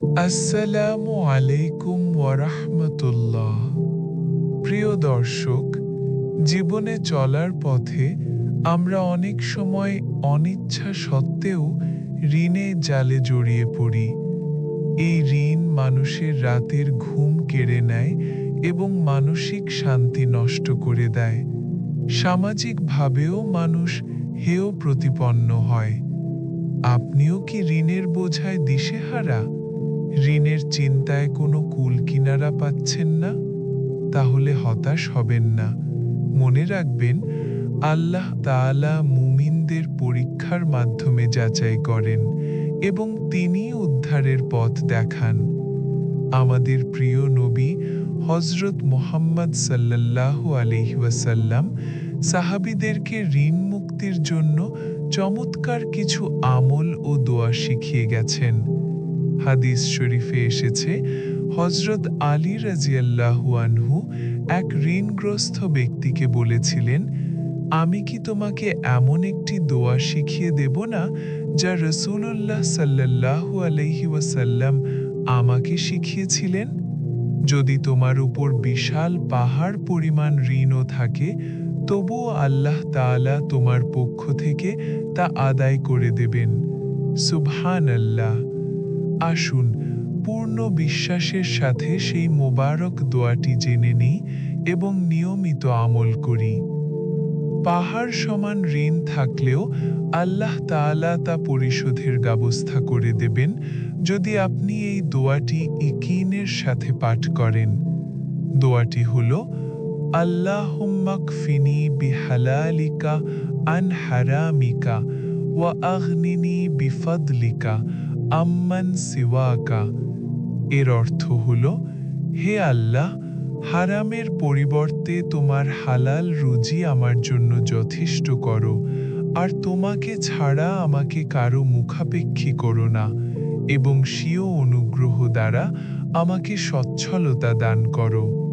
আসসালামু আলাইকুম ওয়ারাহমাতুল্লাহ। প্রিয় দর্শক, জীবনে চলার পথে আমরা অনেক সময় অনিচ্ছা সত্ত্বেও ঋণে জালে জড়িয়ে পড়ি। এই ঋণ মানুষের রাতের ঘুম কেড়ে নেয় এবং মানসিক শান্তি নষ্ট করে দেয়। সামাজিকভাবেও মানুষ হেয় প্রতিপন্ন হয়। আপনিও কি ঋণের বোঝায় দিশেহারা? ঋণের চিন্তায় কোনো কুল কিনারা পাচ্ছেন না, তাহলে হতাশ হবেন না। মনে রাখবেন, আল্লাহ তাআলা মুমিনদের পরীক্ষার মাধ্যমে যাচাই করেন এবং তিনি উদ্ধারের পথ দেখান। আমাদের প্রিয় নবী হজরত মোহাম্মদ সাল্লাল্লাহু আলাইহি ওয়াসাল্লাম সাহাবীদেরকে ঋণ মুক্তির জন্য চমৎকার কিছু আমল ও দোয়া শিখিয়ে গেছেন। হাদিস শরীফে এসেছে হজরত আলী রাজিয়াল্লাহু আনহু এক ঋণগ্রস্ত ব্যক্তিকে বলেছিলেন, আমি কি তোমাকে এমন একটি দোয়া শিখিয়ে দেব না, যা রসুল্লাহ সাল্লাল্লাহু আলাইহি ওয়াসাল্লাম আমাকে শিখিয়েছিলেন? যদি তোমার উপর বিশাল পাহাড় পরিমাণ ঋণও থাকে, তবুও আল্লাহ তাআলা তোমার পক্ষ থেকে তা আদায় করে দেবেন। সুবহান আল্লাহ আসুন, পূর্ণ বিশ্বাসের সাথে সেই মোবারক দোয়াটি জেনে নিই এবং নিয়মিত আমল করি। পাহাড় সমান ঋণ থাকলেও আল্লাহ তাআলা তা পরিশোধের ব্যবস্থা করে দেবেন যদি আপনি এই দোয়াটি ইকিনের সাথে পাঠ করেন। দোয়াটি হল আল্লাহুম্মাকফিনি বিহালালিকা আন হারামিকা ওয়া আগনিনি বিফদলিকা আম্মান সিওয়াকা। এর অর্থ হল, হে আল্লাহ, হারামের পরিবর্তে তোমার হালাল রুজি আমার জন্য যথেষ্ট করো, আর তোমাকে ছাড়া আমাকে কারও মুখাপেক্ষী করো না, এবং স্বীয় অনুগ্রহ দ্বারা আমাকে সচ্ছলতা দান করো।